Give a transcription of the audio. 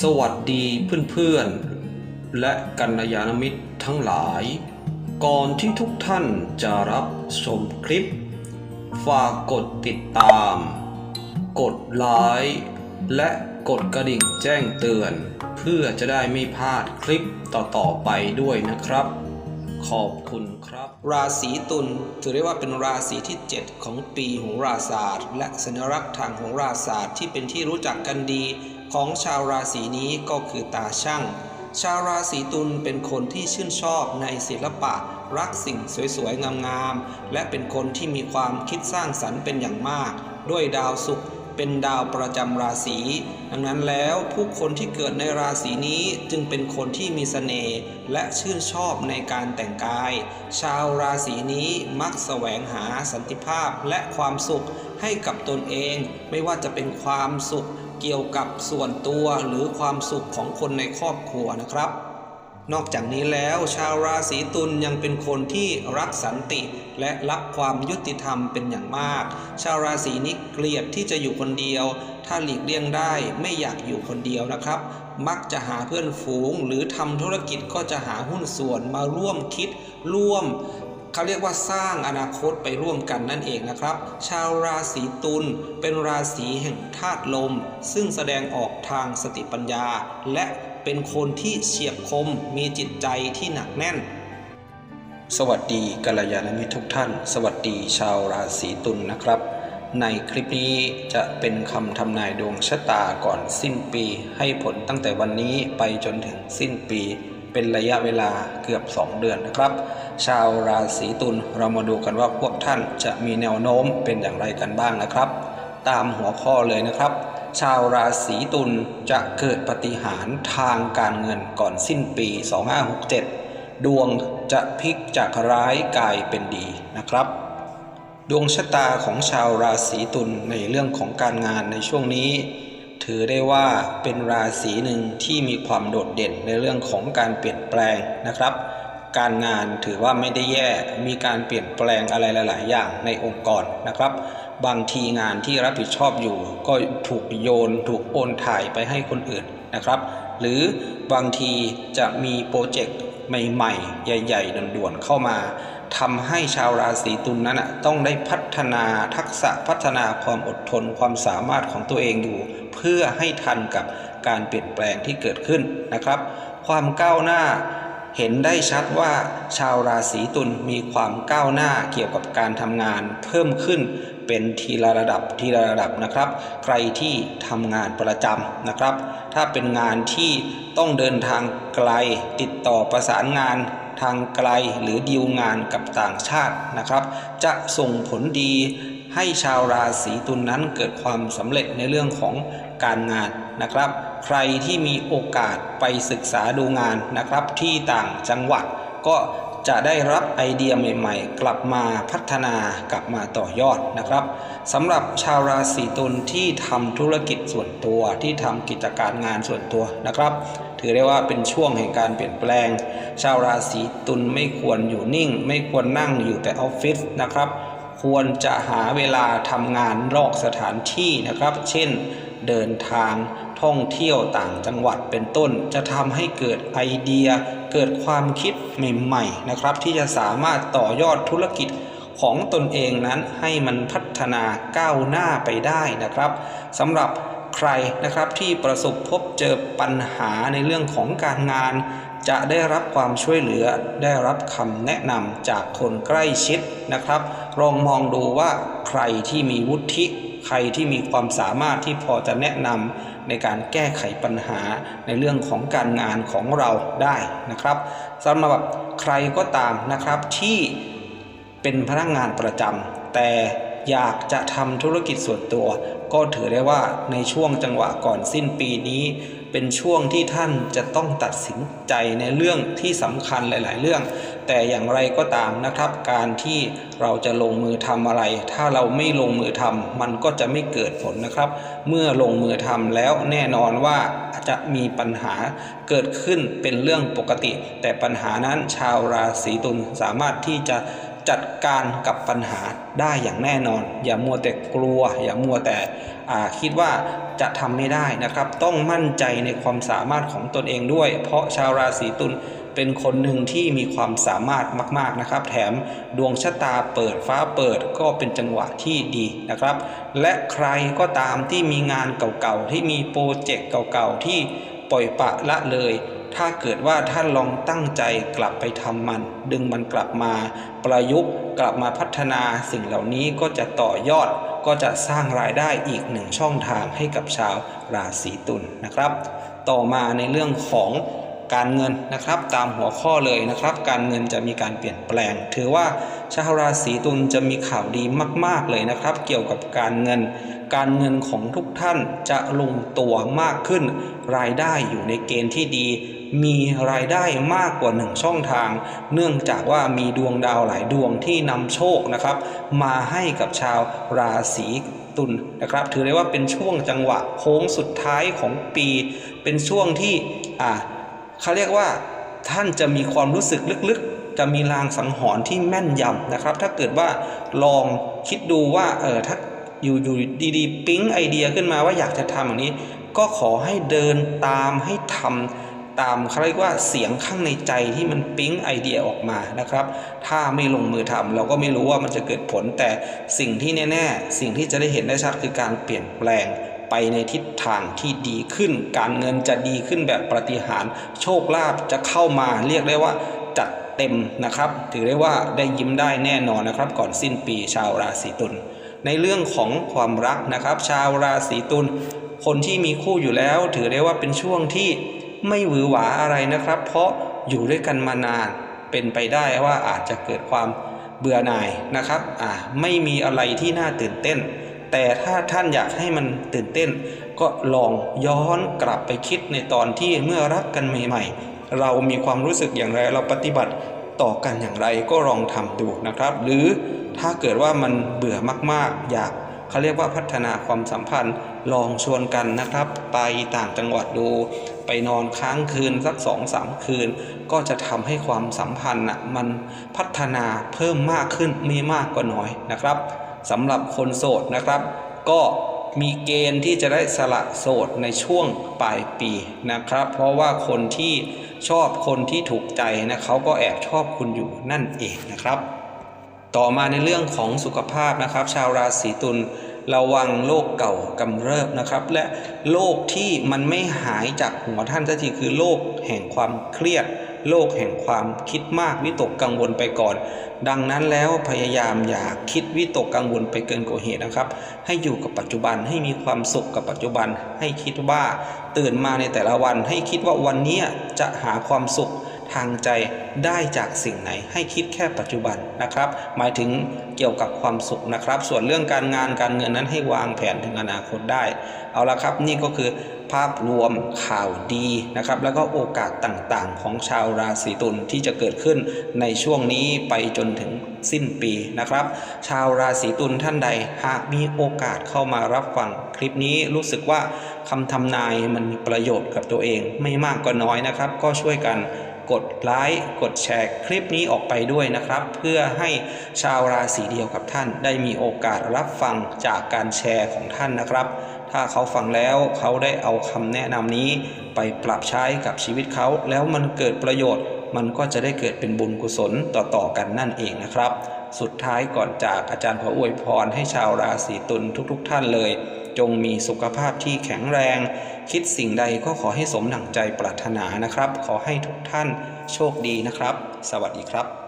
สวัสดีเพื่อนๆ และกัลยาณมิตรทั้งหลาย ก่อนที่ทุกท่านจะรับชมคลิป ฝากกดติดตาม กดไลค์และกดกระดิ่งแจ้งเตือน เพื่อจะได้ไม่พลาดคลิปต่อๆไปด้วยนะครับ ขอบคุณครับ ราศีตุลถือได้ว่าเป็นราศีที่ 7 ของปีโหราศาสตร์ และสัญลักษณ์ทางโหราศาสตร์ที่เป็นที่รู้จักกันดี ของชาวราศีนี้ก็คือตาช่างชาวราศีตุลเป็นคนที่ชื่นชอบในศิลปะ รักสิ่งสวยๆ งามๆ และเป็นคนที่มีความคิดสร้างสรรค์เป็นอย่างมาก ด้วยดาวศุกร์ เป็นดาวประจำราศี ดังนั้นแล้วผู้คนที่เกิดในราศีนี้จึงเป็นคนที่มีเสน่ห์และชื่นชอบในการแต่งกาย ชาวราศีนี้มักแสวงหาสันติภาพและความสุขให้กับตนเอง ไม่ว่าจะเป็นความสุขเกี่ยวกับส่วนตัวหรือความสุขของคนในครอบครัวนะครับ นอกจากนี้แล้วชาวราศีตุลยังเป็นคนที่รักสันติและรักความยุติธรรมเป็นอย่างมาก ชาวราศีนี้เกลียดที่จะอยู่คนเดียว ถ้าหลีกเลี่ยงได้ไม่อยากอยู่คนเดียวนะครับ มักจะหาเพื่อนฝูง หรือทำธุรกิจก็จะหาหุ้นส่วนมาร่วมคิดร่วมเขาเรียกว่าสร้างอนาคตไปร่วมกันนั่นเองนะครับ ชาวราศีตุลเป็นราศีแห่งธาตุลม ซึ่งแสดงออกทางสติปัญญาและ เป็นคนที่เฉียบคมมีจิตใจที่หนักแน่น สวัสดีกัลยาณมิตรทุกท่าน สวัสดีชาวราศีตุลนะครับ ในคลิปนี้จะเป็นคำทำนายดวงชะตาก่อนสิ้นปี ให้ผลตั้งแต่วันนี้ไปจนถึงสิ้นปี เป็นระยะเวลาเกือบ 2 เดือนนะครับ ชาวราศีตุลเรามาดูกันว่าพวกท่านจะมีแนวโน้มเป็นอย่างไรกันบ้างนะครับ ตามหัวข้อเลยนะครับ ชาวราศีตุลจะเกิดปฏิหารทางการเงินก่อนสิ้นปี 2567 ดวงจะพลิกจากร้ายกลายเป็นดีนะครับ ดวงชะตาของชาวราศีตุลในเรื่องของการงานในช่วงนี้ ถือได้ว่าเป็นราศีหนึ่งที่มีความโดดเด่นในเรื่องของการเปลี่ยนแปลงนะครับการงานถือว่าไม่ได้แย่ มีการเปลี่ยนแปลงอะไรหลาย ๆ อย่างในองค์กรนะครับ บางทีงานที่รับผิดชอบอยู่ ก็ถูกโยนถูกโอนถ่ายไปให้คนอื่นนะครับ หรือบางทีจะมีโปรเจกต์ใหม่ๆ ใหญ่ๆด่วนๆเข้ามาทำให้ชาวราศีตุลนนั้นต้องได้พัฒนาทักษะพัฒนาความอดทนความสามารถของตัวเองอยู่ เพื่อให้ทันกับการเปลี่ยนแปลงที่เกิดขึ้นนะครับ ความก้าวหน้าเห็นได้ชัดว่าชาวราศีตุลมีความก้าวหน้าเกี่ยวกับการทำงานเพิ่มขึ้น เป็นทีละระดับทีละระดับนะครับ ใครที่ทำงานประจำนะครับ ถ้าเป็นงานที่ต้องเดินทางไกลติดต่อประสานงานทางไกลหรือดีลงานกับต่างชาตินะครับ จะส่งผลดีให้ชาวราศีตุลนนั้นเกิดความสำเร็จในเรื่องของการงานนะครับ ใครที่มีโอกาสไปศึกษาดูงานนะครับ ที่ต่างจังหวัดก็ จะได้รับไอเดียใหม่ๆ กลับมาพัฒนากลับมาต่อยอดนะครับสำหรับชาวราศีตุลที่ทำธุรกิจส่วนตัวที่ทำกิจการงานส่วนตัวนะครับ ถือได้ว่าเป็นช่วงแห่งการเปลี่ยนแปลง ชาวราศีตุลไม่ควรอยู่นิ่ง ไม่ควรนั่งอยู่แต่ออฟฟิศนะครับ ควรจะหาเวลาทำงานนอกสถานที่นะครับ เช่น เดินทางท่องเที่ยวต่างจังหวัดเป็นต้น จะทำให้เกิดไอเดีย เกิดความคิดใหม่ๆนะครับ ที่จะสามารถต่อยอดธุรกิจของตนเองนั้นให้มันพัฒนาก้าวหน้าไปได้นะครับสำหรับ รนะครับที่ประสบพบเจอปัญหาในเรื่องของการงาน จะได้รับความช่วยเหลือ ได้รับคำแนะนำจากคนใกล้ชิดนะครับลองมองดูว่าใครที่มีวุฒิใครที่มีความสามารถที่พอจะแนะนำในการแก้ไขปัญหาในเรื่องของการงานของเราได้นะครับสำหรับใครก็ตามนะครับที่เป็นพนักงานประจำแต่อยากจะทำธุรกิจส่วนตัว ก็ถือได้ว่าในช่วงจังหวะก่อนสิ้นปีนี้ เป็นช่วงที่ท่านจะต้องตัดสินใจในเรื่องที่สำคัญหลาย ๆ เรื่อง แต่อย่างไรก็ตามนะครับ การที่เราจะลงมือทำอะไร ถ้าเราไม่ลงมือทำมันก็จะไม่เกิดผลนะครับ เมื่อลงมือทำแล้วแน่นอนว่าจะมีปัญหาเกิดขึ้นเป็นเรื่องปกติ แต่ปัญหานั้นชาวราศีตุลสามารถที่จะ จัดการกับปัญหาได้อย่างแน่นอน อย่ามัวแต่กลัว อย่ามัวแต่คิดว่าจะทำไม่ได้นะครับ ต้องมั่นใจในความสามารถของตนเองด้วย เพราะชาวราศีตุลเป็นคนหนึ่งที่มีความสามารถมาก ๆนะครับ แถมดวงชะตาเปิดฟ้าเปิดก็เป็นจังหวะที่ดีนะครับ และใครก็ตามที่มีงานเก่าๆที่มีโปรเจกต์เก่าๆที่ปล่อยปะละเลย ถ้าเกิดว่าท่านลองตั้งใจกลับไปทำมัน ดึงมันกลับมาประยุกต์กลับมาพัฒนาสิ่งเหล่านี้ก็จะต่อยอดก็จะสร้างรายได้อีกหนึ่งช่องทางให้กับชาวราศีตุลนะครับ ต่อมาในเรื่องของ การเงินนะครับ ตามหัวข้อเลยนะครับ การเงินจะมีการเปลี่ยนแปลง ถือว่าชาวราศีตุลจะมีข่าวดีมาก ๆ เลยนะครับ เกี่ยวกับการเงิน การเงินของทุกท่านจะลงตัวมากขึ้น รายได้อยู่ในเกณฑ์ที่ดี มีรายได้มากกว่าหนึ่งช่องทาง เนื่องจากว่ามีดวงดาวหลายดวงที่นำโชคนะครับ มาให้กับชาวราศีตุลนะครับถือได้ว่าเป็นช่วงจังหวะโค้งสุดท้ายของปี เป็นช่วงที่อ่า เขาเรียกว่าท่านจะมีความรู้สึกลึกๆ จะมีลางสังหรณ์ที่แม่นยำนะครับ ถ้าเกิดว่าลองคิดดูว่าเออถ้าอยู่อยู่ดีๆ ปิ๊งไอเดียขึ้นมาว่าอยากจะทำอย่างนี้ ก็ขอให้เดินตามให้ทำตามเขาเรียกว่าเสียงข้างในใจที่มันปิ๊งไอเดียออกมานะครับ ถ้าไม่ลงมือทำเราก็ไม่รู้ว่ามันจะเกิดผลแต่สิ่งที่แน่ ๆ สิ่งที่จะได้เห็นได้ชัดคือการเปลี่ยนแปลง ไปในทิศทางที่ดีขึ้น การเงินจะดีขึ้นแบบปฏิหาร โชคลาภจะเข้ามาเรียกได้ว่าจัดเต็มนะครับ ถือได้ว่าได้ยิ้มได้แน่นอนนะครับ ก่อนสิ้นปีชาวราศีตุลในเรื่องของความรักนะครับ ชาวราศีตุลคนที่มีคู่อยู่แล้ว ถือได้ว่าเป็นช่วงที่ไม่หวือหวาอะไรนะครับ เพราะอยู่ด้วยกันมานานเป็นไปได้ว่าอาจจะเกิดความเบื่อหน่ายนะครับ อ่า ไม่มีอะไรที่น่าตื่นเต้น แต่ถ้าท่านอยากให้มันตื่นเต้น ก็ลองย้อนกลับไปคิดในตอนที่เมื่อรักกันใหม่ ๆ เรามีความรู้สึกอย่างไร เราปฏิบัติต่อกันอย่างไรก็ลองทำดูนะครับ หรือถ้าเกิดว่ามันเบื่อมากๆ อยากเขาเรียกว่าพัฒนาความสัมพันธ์ลองชวนกันนะครับ ไปต่างจังหวัดดู ไปนอนค้างคืนสักสองสามคืน ก็จะทำให้ความสัมพันธ์นะมันพัฒนาเพิ่มมากขึ้นไม่มากก็น้อยนะครับ สำหรับคนโสดนะครับ ก็มีเกณฑ์ที่จะได้สละโสดในช่วงปลายปีนะครับ เพราะว่าคนที่ชอบคนที่ถูกใจนะเขาก็แอบชอบคุณอยู่นั่นเองนะครับ ต่อมาในเรื่องของสุขภาพนะครับ ชาวราศีตุลระวังโรคเก่ากำเริบนะครับ และโรคที่มันไม่หายจากหัวท่านสักทีคือโรคแห่งความเครียด โลกแห่งความคิดมากวิตกกังวลไปก่อน ดังนั้นแล้วพยายามอย่าคิดวิตกกังวลไปเกินกว่าเหตุนะครับ ให้อยู่กับปัจจุบันให้มีความสุขกับปัจจุบัน ให้คิดว่าตื่นมาในแต่ละวัน ให้คิดว่าวันนี้จะหาความสุข ทางใจได้จากสิ่งไหนให้คิดแค่ปัจจุบันนะครับ หมายถึงเกี่ยวกับความสุขนะครับ ส่วนเรื่องการงานการเงินนั้นให้วางแผนถึงอนาคตได้ เอาละครับนี่ก็คือภาพรวมข่าวดีนะครับ แล้วก็โอกาสต่างๆ ของชาวราศีตุลที่จะเกิดขึ้นในช่วงนี้ไปจนถึงสิ้นปีนะครับ ชาวราศีตุลท่านใดหากมีโอกาสเข้ามารับฟังคลิปนี้รู้สึกว่าคำทำนายมันมีประโยชน์กับตัวเองไม่มากก็น้อยนะครับ ก็ช่วยกัน กดไลค์กดแชร์คลิปนี้ออกไปด้วยนะครับ เพื่อให้ชาวราศีเดียวกับท่าน ได้มีโอกาสรับฟังจากการแชร์ของท่านนะครับ ถ้าเขาฟังแล้วเขาได้เอาคำแนะนำนี้ ไปปรับใช้กับชีวิตเขา แล้วมันเกิดประโยชน์ มันก็จะได้เกิดเป็นบุญกุศลต่อๆกันนั่นเองนะครับ สุดท้ายก่อนจากอาจารย์ขออวยพรให้ชาวราศีตุลทุกๆท่านเลย จงมีสุขภาพที่แข็งแรง คิดสิ่งใดก็ขอให้สมดังใจปรารถนานะครับ ขอให้ทุกท่านโชคดีนะครับ สวัสดีครับ